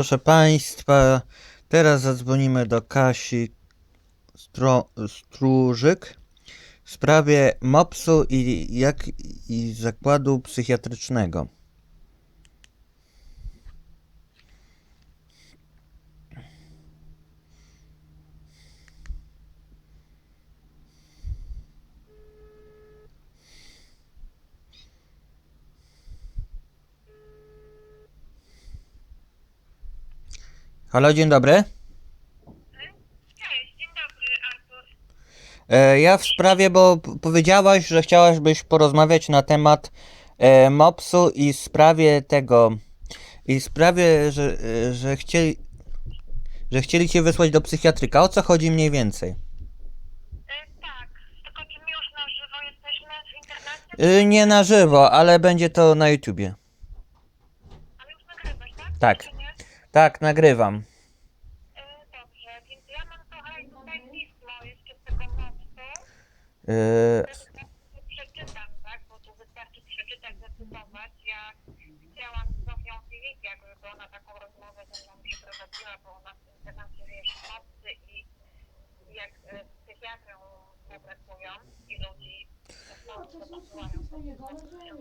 Proszę Państwa, teraz zadzwonimy do Kasi Stro, Stróżyk w sprawie MOPS-u i, jak, i zakładu psychiatrycznego. Halo, dzień dobry. Cześć, dzień dobry Artur. E, ja w sprawie, bo p- powiedziałaś, że chciałabyś porozmawiać na temat e, MOPS-u i sprawie tego, i sprawie, że, e, że chcieli, że chcieli cię wysłać do psychiatryka. O co chodzi mniej więcej? E, tak, tylko czy my już na żywo jesteśmy w internecie? E, nie na żywo, ale będzie to na YouTubie. Ale już nagrywasz, tak? Tak. Czy nie? Tak, nagrywam. E, dobrze, więc ja mam tutaj pismo jeszcze z tego mopsu. E, Przeczytam, tak? Bo tu wystarczy przeczytać, zacytować. Ja chciałam z Zofią Filip, jakby ona taką rozmowę ze mną przeprowadziła, bo ona w tym temacie wiesz, mopsy i jak e, z psychiatrą współpracują i ludzi po prostu posyłają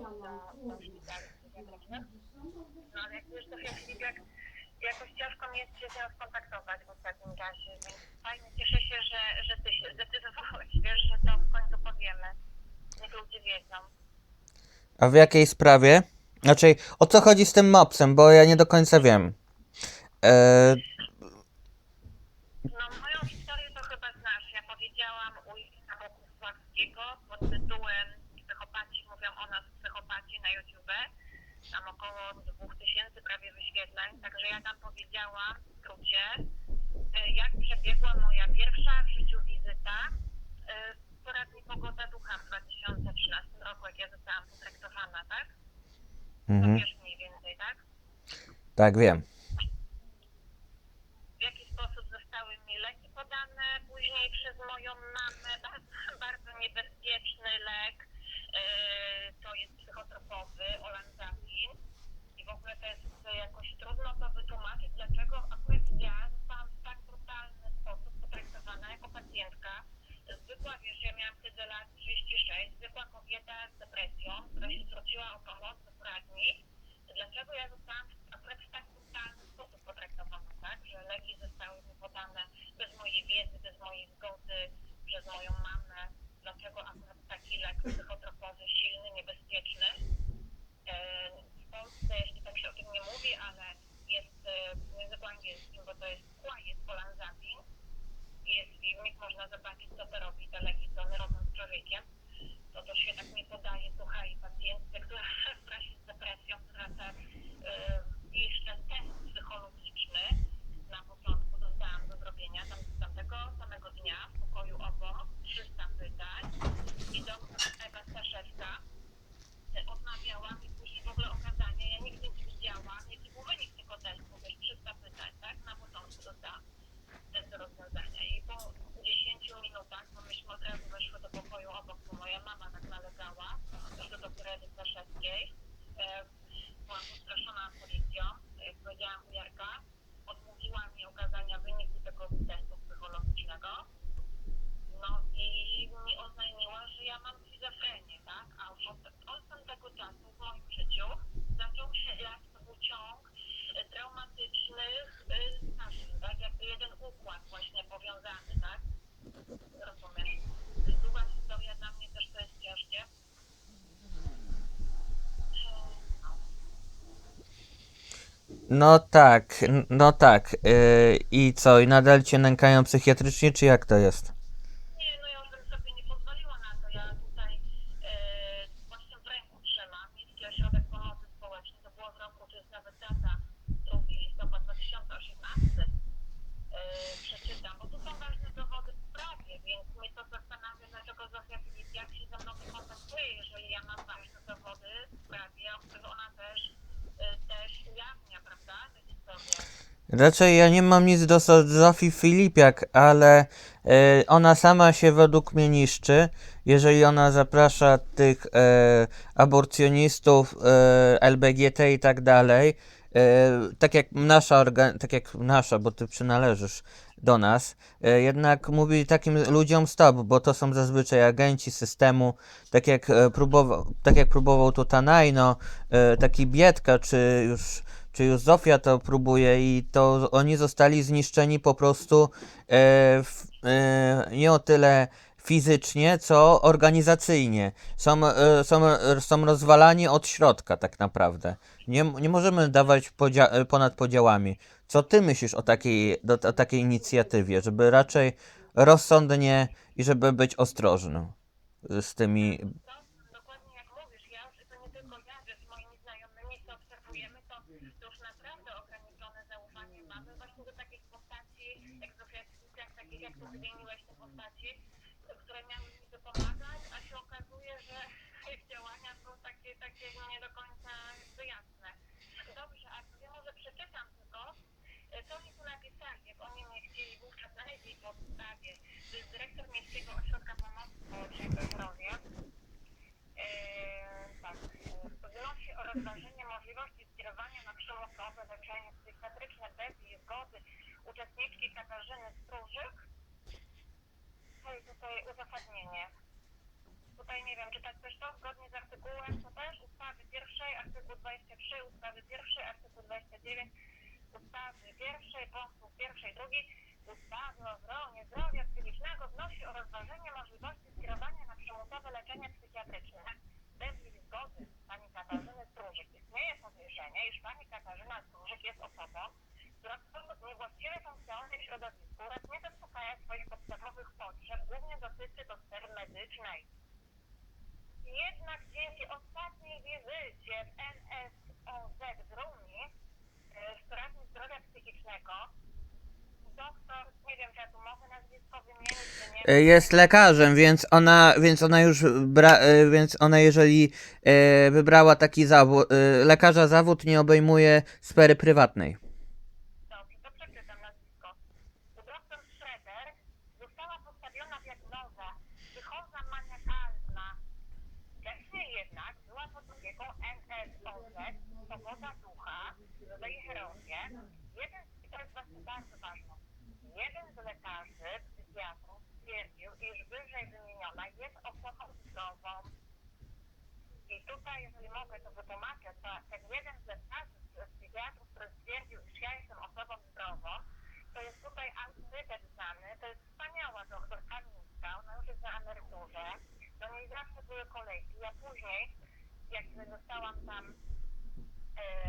do szpitali psychiatrycznych. No ale jak wiesz, to jak jak jakoś ciężko mi jest się z nią skontaktować w ostatnim czasie, więc fajnie, cieszę się, że, że ty się zdecydowałeś, wiesz, że to w końcu powiemy. Niech ludzie wiedzą. a w jakiej sprawie? Znaczy, o co chodzi z tym MOPS-em, bo ja nie do końca wiem. E, No moją historię to chyba znasz. Ja powiedziałam u Jana Bogusławskiego pod tytułem Psychopaci mówią o nas psychopaci na YouTube. Tam około 2000 prawie wyświetleń. Także ja tam powiedziałam w skrócie, e, jak przebiegła moja pierwsza w życiu wizyta e, w poradni Pogoda Ducha w 2013 roku, jak ja zostałam potraktowana, tak? To mhm, wiesz mniej więcej, tak? tak, wiem. No tak, no tak. Yy, I co, i nadal cię nękają psychiatrycznie, czy jak to jest? Nie, no ja już bym sobie nie pozwoliła na to. Ja tutaj e, właśnie w ręku trzymam. Miejski Ośrodek Pomocy Społecznej. To było w roku, to jest nawet data 2 listopad 2018. E, przeczytam, bo tu są ważne dowody w sprawie, więc mnie to zastanawia, dlaczego Zofia Filipiak się ze mną nie kontaktuje, jeżeli ja mam ważne dowody w sprawie, o których ona też, e, też ujawnia, prawda, te historie. Raczej ja nie mam nic do Zofii Filipiak, ale e, ona sama się według mnie niszczy, jeżeli ona zaprasza tych e, aborcjonistów, e, LBGT i tak dalej tak jak nasza tak jak nasza, bo ty przynależysz do nas, jednak mówi takim ludziom stop, bo to są zazwyczaj agenci systemu, tak jak próbował, tak jak próbował to Tanajno, taki Biedka, czy już, czy już Zofia to próbuje i to oni zostali zniszczeni po prostu e, w, e, nie o tyle fizycznie, co organizacyjnie. Są, e, są, są rozwalani od środka tak naprawdę. Nie, nie możemy dawać podzia- e, ponad podziałami. Co ty myślisz o takiej, do, o takiej inicjatywie, żeby raczej rozsądnie i żeby być ostrożnym z tymi... To dokładnie jak mówisz, ja już, to nie tylko ja, że z moimi znajomymi co obserwujemy, to, to już naprawdę ograniczone zaufanie mamy właśnie do takich postaci, jak Zofia, jak takich jak ty wymieniłeś te postaci, które miały niby pomagać, a się okazuje, że ich działania są takie, takie no nie do końca jakby jasne. Dobrze, a to ja może przeczytam tylko, e, co oni tu napisali, jak oni mnie chcieli wówczas na jakiej podstawie. To jest dyrektor Miejskiego Ośrodka Pomocy Społecznej we Zdrowie. Eee, tak, wnosi o rozważenie możliwości skierowania na przymusowe leczenie psychiatryczne bez jej zgody uczestniczki Katarzyny Stróżyk. To jest tutaj uzasadnienie. Tutaj nie wiem, czy tak też to zgodnie z artykułem, to też ustawy pierwszej, artykuł 23, ustawy pierwszej, artykuł 29, ustawy pierwszej, punktów pierwszej, drugiej, ustawy o ochronie zdrowia psychicznego wnosi o rozważenie możliwości skierowania na przymusowe leczenie psychiatryczne bez zgody pani Katarzyny Stróżyk. Istnieje podejrzenie, iż pani Katarzyna Stróżyk jest osobą, która w sposób niewłaściwie funkcjonuje w środowisku oraz nie zaspokaja swoich podstawowych potrzeb, głównie dotyczy to sfery medycznej. Jednak dzięki ostatniej wizycie w NSOZ w Rumi, e, w Poradni Zdrowia Psychicznego, E, Jest lekarzem, więc ona, więc ona już, bra, e, więc ona jeżeli e, wybrała taki zawód, lekarza zawód nie obejmuje sfery prywatnej. Dobrze, to przeczytam nazwisko. U doktor Schroeder została postawiona diagnoza psychoza maniakalna. Wcześniej jednak była pod opieką NSOZ, swoboda ducha, rodzaje herozję. Jeden, i to jest właśnie bardzo ważne, jeden z lekarzy, psychiatrów stwierdził, iż wyżej wymieniona jest I tutaj, jeżeli mogę, to wytłumaczę, to ten jeden z lekarzy, z psychiatrów, który stwierdził, iż ja jestem osobą zdrową, to jest tutaj autorytet znany, to jest wspaniała doktor Kamińska, ona już jest na emeryturze, do niej zawsze były kolejki. Ja później, jak zostałam tam, e,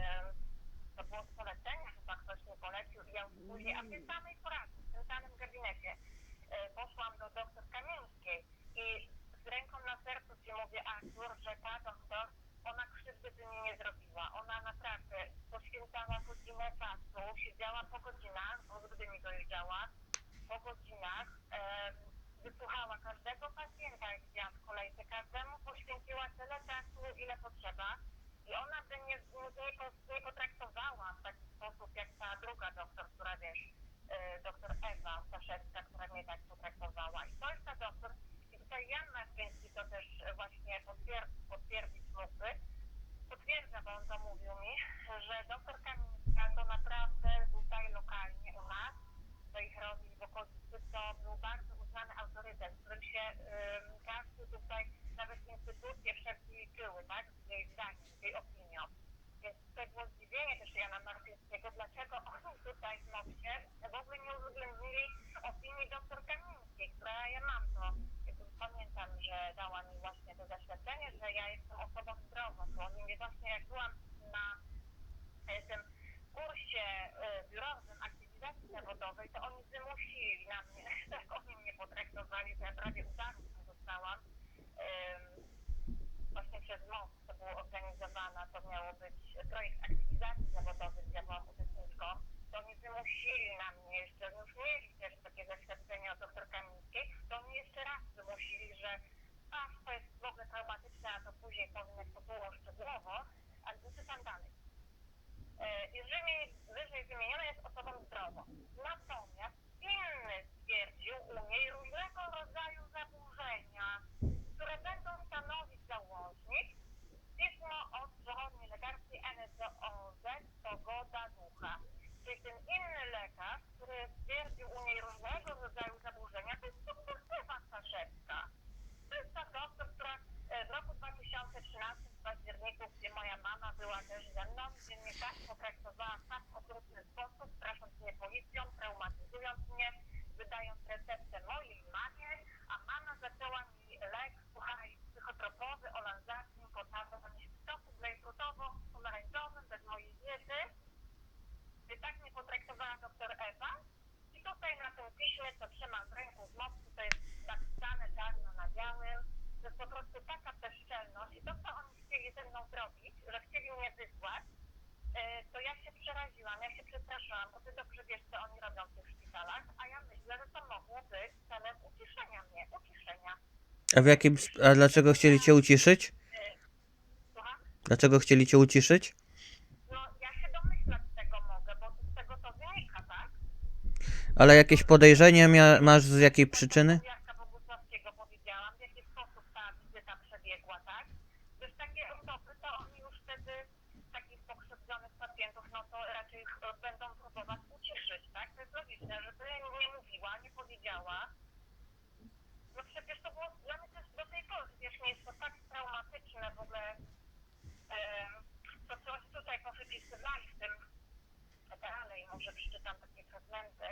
co trzymam w ręku z mopsu, to jest napisane czarno na białym. To jest po prostu taka bezczelność. I to, co oni chcieli ze mną zrobić, że chcieli mnie wysłać, e, to ja się przeraziłam, ja się przestraszyłam, bo ty dobrze wiesz, co oni robią w tych szpitalach, a ja myślę, że to mogło być celem uciszenia mnie, uciszenia. A w jakim... A dlaczego chcieli cię uciszyć? Słucham? Dlaczego chcieli cię uciszyć? No, ja się domyślać tego mogę, bo z tego to wynika, tak? Ale jakieś podejrzenie mia- masz z jakiej przyczyny? Jarka Bogusławskiego powiedziałam, w jaki sposób ta wizyta przebiegła, tak? Takie to oni już wtedy takich pokrzywdzonych pacjentów, no to raczej e, będą próbować uciszyć, tak? To jest logiczne, nie mówiła, nie powiedziała. No przecież to było dla mnie też do tej pory, wiesz, nie jest to tak traumatyczne w ogóle, w tym dalej, może przeczytam takie fragmenty.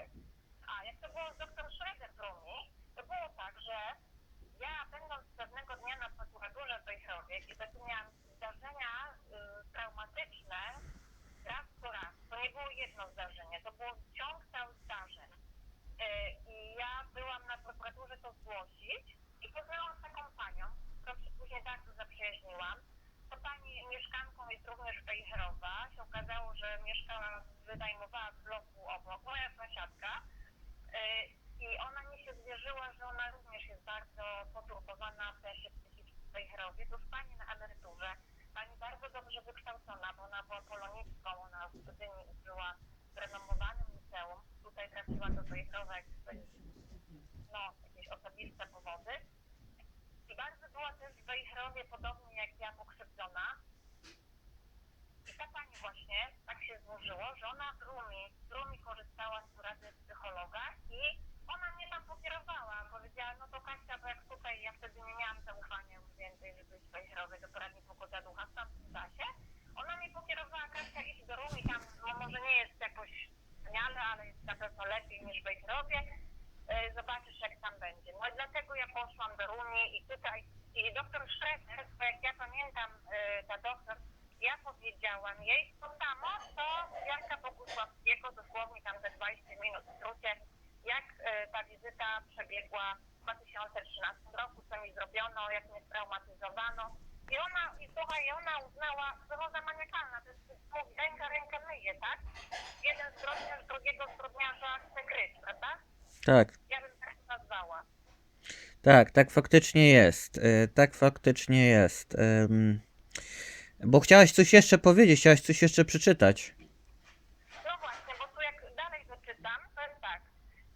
A jak to było z dr Schroeder w Rumi, to było tak, że ja będąc pewnego dnia na prokuraturze w Wejherowie, kiedy tu miałam zdarzenia y, traumatyczne raz po raz, to nie było jedno zdarzenie, to było ciąg całych zdarzeń. Y, I ja byłam na prokuraturze to zgłosić i poznałam taką panią, którą się później bardzo zaprzyjaźniłam. To pani mieszkanką jest również Wejherowa. Się okazało, że mieszkała, wynajmowała w bloku obok, moja sąsiadka. Y, I ona mi się zwierzyła, że ona również jest bardzo poturbowana w sensie psychicznym w Wejherowie. To jest pani na emeryturze. Pani bardzo dobrze wykształcona, bo ona była polonistką, ona w Gdyni uczyła w renomowanym liceum. Tutaj trafiła do Wejherowa, jak to jest, no, jakieś osobiste powody. I bardzo była też w Wejherowie, podobnie jak ja, pokrzywdzona. I ta pani właśnie tak się złożyło, że ona w Rumi, w Rumi korzystała z porady psychologa i ona mnie tam pokierowała. Powiedziała, no to Kasia, bo jak tutaj, ja wtedy nie miałam zaufania już więcej, żeby być wejherowej do poradni pogoda ducha w tamtym czasie. Ona mnie pokierowała, Kasia, idź do Rumi, tam no, może nie jest jakoś wspaniale, ale jest na pewno lepiej niż w Wejherowie. E, Zobaczysz, jak tam będzie. No i dlatego ja Rumi i tutaj, i doktor Schroeder, bo jak ja pamiętam, e, ta doktor, ja powiedziałam jej to samo, co Janka Bogusławskiego, dosłownie tam ze 20 minut w skrócie, jak e, ta wizyta przebiegła w 2013 roku, co mi zrobiono, jak mnie straumatyzowano. I ona, i słuchaj, ona uznała, że roza maniakalna, to jest mówi, ręka rękę myje, tak? Jeden zbrodniarz drugiego zbrodniarza chce kryć, prawda? Tak. Tak, tak faktycznie jest. y, Tak faktycznie jest. Bo chciałaś coś jeszcze powiedzieć, chciałaś coś jeszcze przeczytać. No właśnie, bo tu jak dalej wyczytam, to jest tak.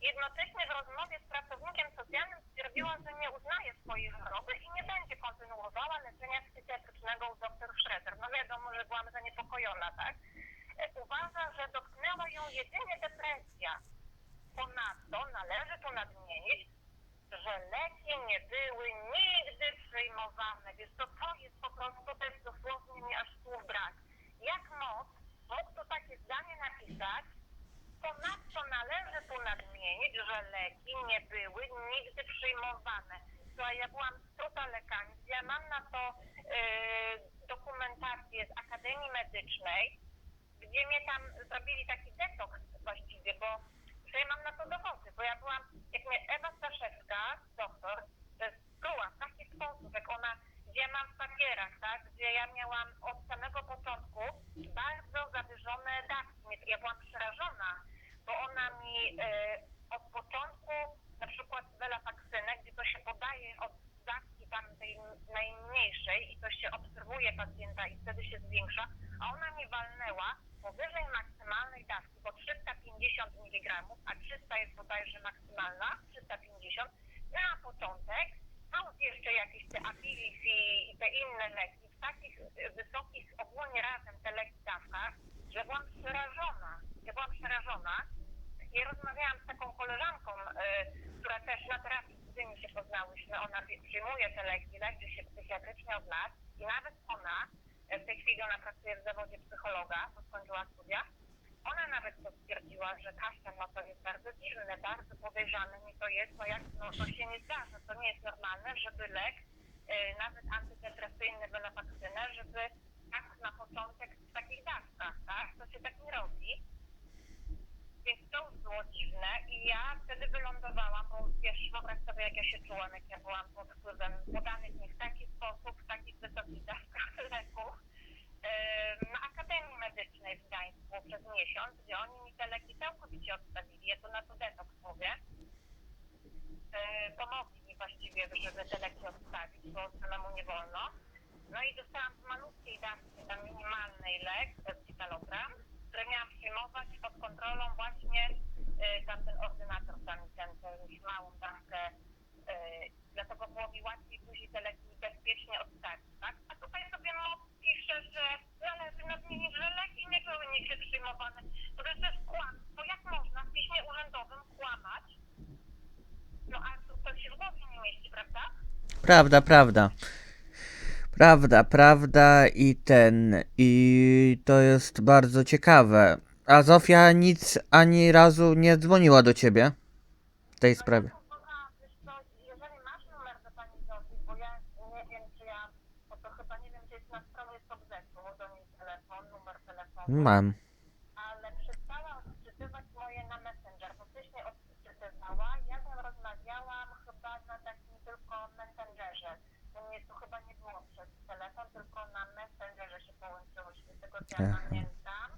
Jednocześnie w rozmowie z pracownikiem socjalnym stwierdziła, że nie uznaje swojej choroby i nie będzie kontynuowała leczenia psychiatrycznego u dr Schroeder. No wiadomo, że byłam zaniepokojona, tak? E, Uważa, że dotknęła ją jedynie depresja. Ponadto należy tu nadmienić, że leki nie były nigdy przyjmowane. Więc to, to jest po prostu, to dosłownie mi aż słów brak. Jak moc mógł to takie zdanie napisać? Ponadto należy tu nadmienić, że leki nie były nigdy przyjmowane. Słuchaj, ja byłam struta lekami, ja mam na to yy, dokumentację z Akademii Medycznej, gdzie mnie tam zrobili taki detoks właściwie, bo że ja mam na to dowody, bo ja byłam, jak mnie Ewa Staszewska, doktor, to jest była w taki sposób, jak ona, gdzie ja mam w papierach, tak, gdzie ja miałam od samego początku bardzo zawyżone dawki. Ja byłam przerażona, bo ona mi e, od początku, na przykład welapaksynę, gdzie to się podaje od dawki tam tej najmniejszej i to się obserwuje pacjenta i wtedy się zwiększa, a ona mi walnęła powyżej maksymalnej dawki, bo 350 mg, a 300 jest bodajże maksymalna, 350, na początek, plus jeszcze jakieś te apilis i, i te inne leki, w takich e, wysokich, ogólnie razem te leki dawkach, że byłam przerażona. Ja byłam przerażona. I rozmawiałam z taką koleżanką, y, która też na terapii z tymi się poznałyśmy. Ona przy- leczy się psychiatrycznie od lat i nawet ona, y, w tej chwili ona pracuje w zawodzie psychologa, bo skończyła studia, ona nawet to stwierdziła, że kasztan no to jest bardzo dziwne, bardzo podejrzane mi to jest, no jak no, to się nie zdarza, to nie jest normalne, żeby lek, y, nawet antydepresyjny, benapaktynę, żeby tak na początek w takich dawkach, tak? To się tak nie robi. Więc to było dziwne i ja wtedy wylądowałam, bo wiesz, wyobraź sobie jak ja się czułam, jak ja byłam pod wpływem podanych mi w taki sposób, w takich wysokich dawkach leków na Akademii Medycznej w Gdańsku przez miesiąc, gdzie oni mi te leki całkowicie odstawili. Ja to na to detoks mówię. E, pomogli mi właściwie, żeby te leki odstawić, bo samemu nie wolno. No i dostałam z malutkiej dawki, tam minimalnej lek, citalopram, który miałam przyjmować pod kontrolą właśnie tamten ordynator tam ten, ten małą dawkę, y, dlatego było mi łatwiej później te leki bezpiecznie odstawić, tak? A tutaj sobie MOP pisze, że zależy nad nimi, że leki nie były nigdy przyjmowane. To też jest kłamstwo. Jak można w piśmie urzędowym kłamać? No a to się w głowie nie mieści, prawda? Prawda, prawda. Prawda, prawda i ten. I to jest bardzo ciekawe. A Zofia nic ani razu nie dzwoniła do ciebie w tej sprawie. Kochana, wiesz co, jeżeli masz numer do pani Zofii, bo ja nie wiem, czy ja, bo to chyba nie wiem, czy jest na stronie Sobzetu, do niej telefon, numer telefonu, Mam. ale przestała odczytywać moje na Messenger, bo wcześniej odczytywała, ja z nią rozmawiałam chyba na takim tylko Messengerze, u mnie to chyba nie było przez telefon, tylko na Messengerze się połączyłyśmy, tego Aha. pamiętam,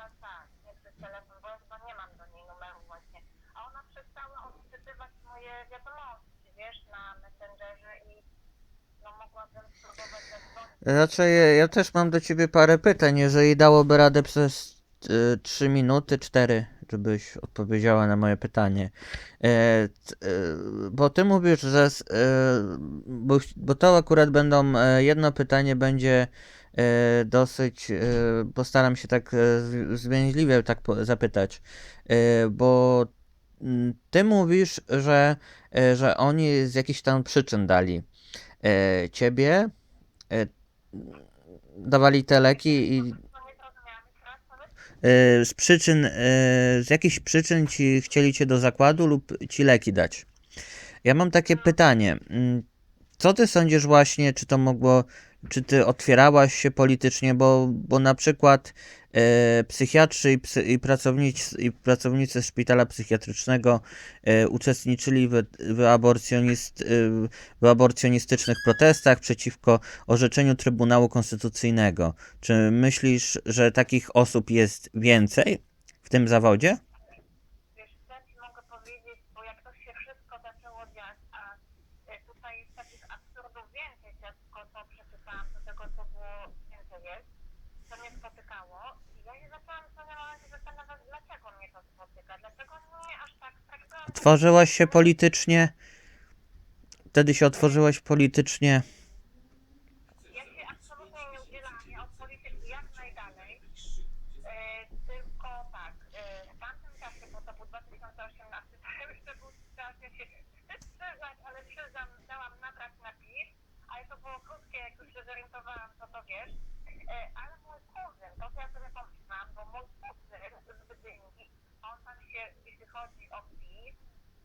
chyba tak, nie przez telefon, bo ja chyba nie mam do niej numeru właśnie, a ona przestała odczytywać moje wiadomości, wiesz, na Messengerze i no mogłabym spróbować zadzwonić. Raczej ja- też mam do ciebie parę pytań, jeżeli dałoby radę przez y, 3 minuty, 4, żebyś odpowiedziała na moje pytanie. E, t, e, bo ty mówisz, że e, bo, bo to akurat będą, e, jedno pytanie będzie e, dosyć, e, postaram się tak e, zwięźliwie tak zapytać, e, bo mm, ty mówisz, że, e, że oni z jakichś tam przyczyn dali e, ciebie, e, dawali te leki i e, z przyczyn, e, z jakichś przyczyn ci chcieli cię do zakładu lub ci leki dać. Ja mam takie pytanie. mm, Co ty sądzisz właśnie, czy to mogło, czy ty otwierałaś się politycznie, bo, bo na przykład e, psychiatrzy i, psy, i, pracownicy, i pracownicy szpitala psychiatrycznego e, uczestniczyli w, w, aborcjonist, e, w aborcjonistycznych protestach przeciwko orzeczeniu Trybunału Konstytucyjnego. Czy myślisz, że takich osób jest więcej w tym zawodzie? Co e, tutaj jest takich absurdów więcej, ja tylko to przeczytałam, do tego co było więcej jest, to mnie spotykało i ja się zaczęłam w pewnym momencie zastanawiać, dlaczego mnie to spotyka, dlaczego mnie aż tak traktowałam. Otworzyłaś się politycznie? Wtedy się otworzyłaś politycznie. Ja się absolutnie nie udzielam nie od polityki jak najdalej, e, tylko tak, e, w tamtym czasie, bo to był 2018, to jeszcze był czas, ja się wstyd przyznać, ale przyznam, dałam nabrać na PiS, ale to było krótkie, jak już się zorientowałam, co to wiesz, e, ale mój kuzyn, to co ja sobie pomyślałam, bo mój kuzyn z Gdyni, on tam się, jeśli chodzi o PiS,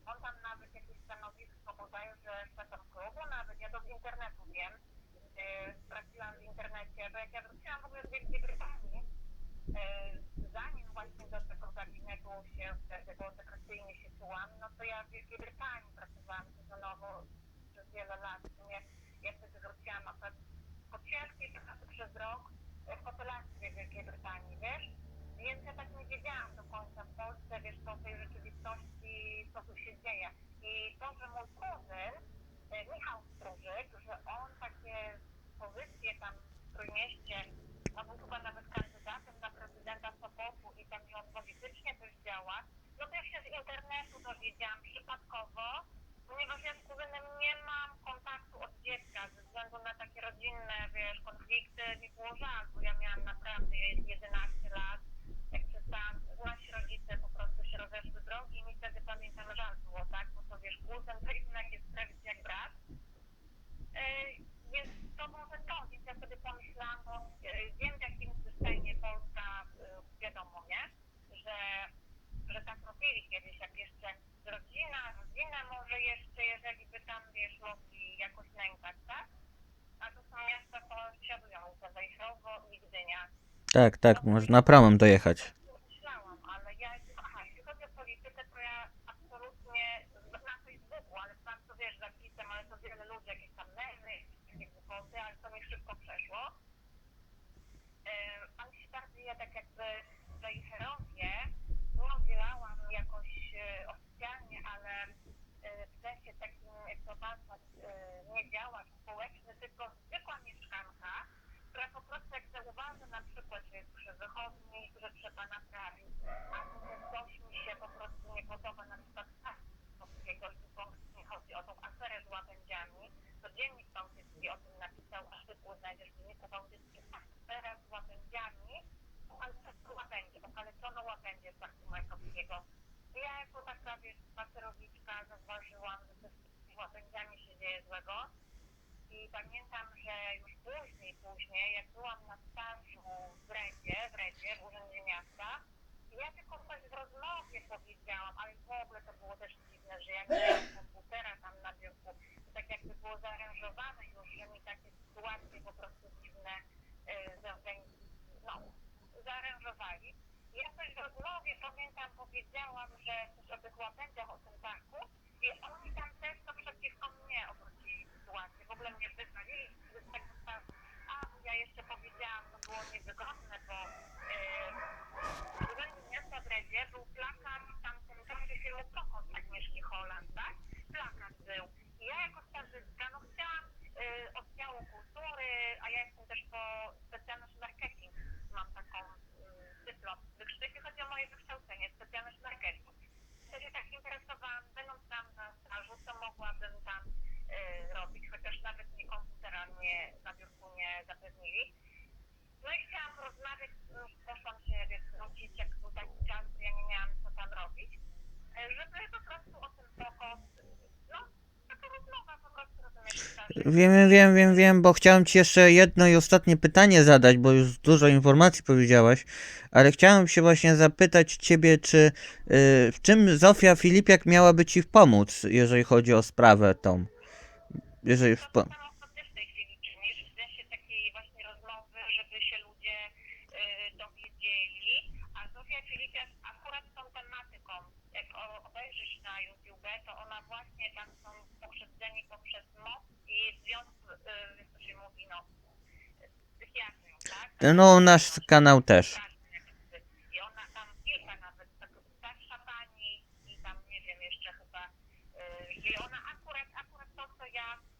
on tam nawet jakieś stanowisko bodajże szefa klubu, nawet ja to z internetu wiem, yy, sprawdziłam w internecie, bo jak ja wróciłam w ogóle z Wielkiej Brytanii, yy, zanim właśnie do tego gabinetu się wtedy, bo depresyjnie się czułam, no to ja w Wielkiej Brytanii pracowałam sezonowo przez wiele lat. Sumie ja wtedy wróciłam akurat po ciężkiej pracy przez rok yy, w hotelarstwie w Wielkiej Brytanii, wiesz? Więc ja tak nie wiedziałam do końca w Polsce, wiesz, po tej rzeczywistości, co tu się dzieje. I to, że mój kuzyn, e, Michał Stróżyk, że on takie pozycje tam w Trójmieście, no był chyba nawet kandydatem na prezydenta Sopotu i tam on politycznie też działa, no to ja się z internetu dowiedziałam przypadkowo, ponieważ ja z kuzynem nie mam kontaktu od dziecka ze względu na takie rodzinne, wiesz, konflikty, mi było żal, bo ja miałam naprawdę 11 lat, jak przestałam, nasi rodzice po prostu się rozeszli kiedyś, jak jeszcze rodzina, rodzina może jeszcze, jeżeli by tam, wiesz, mogli jakoś nękać, tak? A to są miasta sąsiadujące, Wejherowo i Gdynia. Tak, tak, można promem dojechać. Myślałam, ale ja, aha, jeśli chodzi o politykę, to ja absolutnie na Facebooku, ale tam to wiesz, zapisem, ale to wiele ludzi, jakieś tam memy, jakieś głupoty, ale to mi szybko przeszło. Em, Ale się bardziej ja tak jakby w Wejherowie, no udzielałam jakoś e, oficjalnie, ale e, w sensie takim, jak to nazwać, e, nie działacz społeczny, tylko zwykła mieszkanka, która po prostu jak zauważy na przykład, że jest przy wychodni, że trzeba naprawić, albo że coś mi się po prostu nie podoba, na przykład tak, polskiego i tu konkretnie chodzi o tą aferę z łapędziami, to Dziennik Bałtycki o tym napisał, artykuł znajdziesz w Dzienniku Bałtyckim, afera z łapędziami, ale to łapędzie, okaleczono łapędzie z Parku Majkowskiego. Ja jako taka, wiesz, spacerowiczka zauważyłam, że z łapędziami się dzieje złego. I pamiętam, że już później, później, jak byłam na stażu w Redzie, w Redzie, w Urzędzie Miasta, ja tylko coś w rozmowie powiedziałam, ale w ogóle to było też dziwne, że jak miałam komputera tam na biurku, to tak jakby było zaaranżowane już, że mi takie sytuacje po prostu dziwne y, no, zaaranżowali. Ja coś w rozmowie, pamiętam, powiedziałam, że coś o tych o tym parku i oni tam też to przeciwko mnie obrócili sytuację. W ogóle mnie wyznali stawu. A ja jeszcze powiedziałam, to było niewygodne, bo yy, w Urzędzie Miasta w Redzie był plakat w tamtym czasie filmu Kokos Agnieszki Holland, tak? Plakat był. I ja jako yy, oddziału kultury, a ja jestem też po specjalność marketing. Mam taką yy, dyplom. Jeśli chodzi o moje wykształcenie, specjalność marketing. Ja się tak interesowałam, będąc tam na stażu, co mogłabym tam y, robić, chociaż nawet mi komputera nie, na biurku nie zapewnili. No i chciałam rozmawiać, już poszłam się wiesz, wrócić, jak był taki czas, że ja nie miałam co tam robić, y, żeby po prostu o tym pokos, no, taka rozmowa po prostu, rozumiesz, staży. Wiem, wiem, wiem, wiem, bo chciałem ci jeszcze jedno i ostatnie pytanie zadać, bo już dużo informacji powiedziałaś, ale chciałem się właśnie zapytać ciebie, czy y, w czym Zofia Filipiak miałaby ci pomóc, jeżeli chodzi o sprawę tą? Jeżeli w To po... samo co ty w tej chwili czynisz, w sensie takiej właśnie rozmowy, żeby się ludzie y, dowiedzieli, a Zofia Filipiak akurat tą tematyką, jak o, obejrzysz na YouTube, to ona właśnie tam są pokrzywdzeni poprzez moc i związek, y, jak to się mówi, no, z psychiatrią, tak? No, nasz kanał też. I ona tam kilka nawet, starsza pani i tam nie wiem jeszcze chyba, yy, i ona akurat,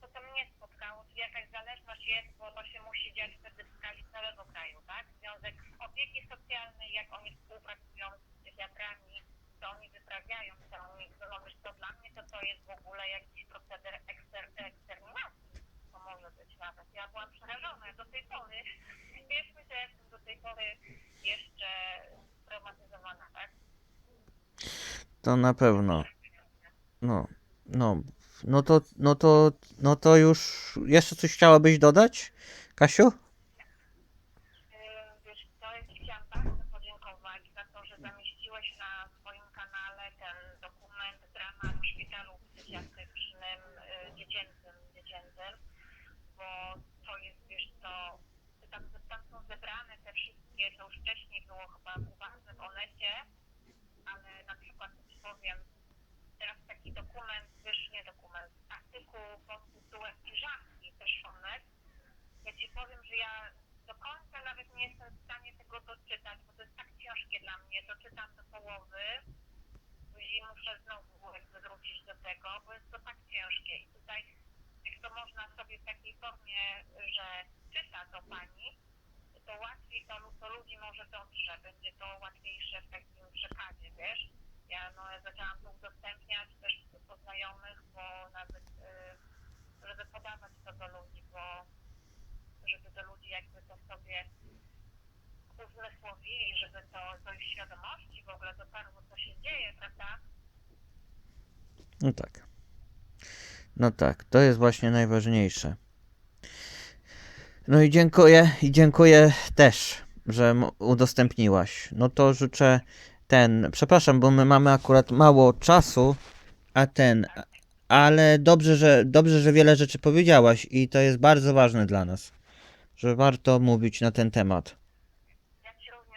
to co mnie spotkało, czyli jakaś zależność jest, bo to się musi dziać w skali całego kraju, tak? Związek opieki socjalnej, jak oni współpracują z psychiatrami, co oni wyprawiają, co oni, no to dla mnie to to jest w ogóle jakiś proceder ekster, eksterminacji. Być nawet. Ja byłam przerażona do tej pory. Wierzmy, że jestem do tej pory jeszcze traumatyzowana, tak? To na pewno. No, no, no to, no to, no to już jeszcze coś chciałabyś dodać, Kasiu? Yy, Wiesz co, ja Ci chciałam bardzo podziękować za to, że zamieściłeś na swoim kanale ten dokument dramat w szpitalu psychiatrycznym yy, dziecięcym, dziecięcym, bo to jest, wiesz co, tam, tam są zebrane te wszystkie, to już wcześniej było chyba uważne Onecie, ale na przykład powiem, teraz taki dokument, wiesz, nie dokument, artykuł pod tytułem Piżamki, też Onet, ja ci powiem, że ja do końca nawet nie jestem w stanie tego doczytać, bo to jest tak ciężkie dla mnie. Doczytam do połowy i muszę znowu jakby wrócić do tego, bo jest to tak ciężkie. I tutaj jak to można sobie w takiej formie, że czyta to pani, łatwiej to, to ludzi może dotrze, będzie to łatwiejsze w takim przekazie, wiesz? Ja no zaczęłam to udostępniać też po znajomych, bo nawet y, żeby podawać to do ludzi, bo żeby do ludzi jakby to sobie uzmysłowili, żeby to do ich świadomości w ogóle dotarło, co się dzieje, prawda? No tak. No tak, to jest właśnie najważniejsze. No i dziękuję, i dziękuję też, że udostępniłaś. No to życzę ten, przepraszam, bo my mamy akurat mało czasu, a ten, ale dobrze, że dobrze, że wiele rzeczy powiedziałaś i to jest bardzo ważne dla nas, że warto mówić na ten temat.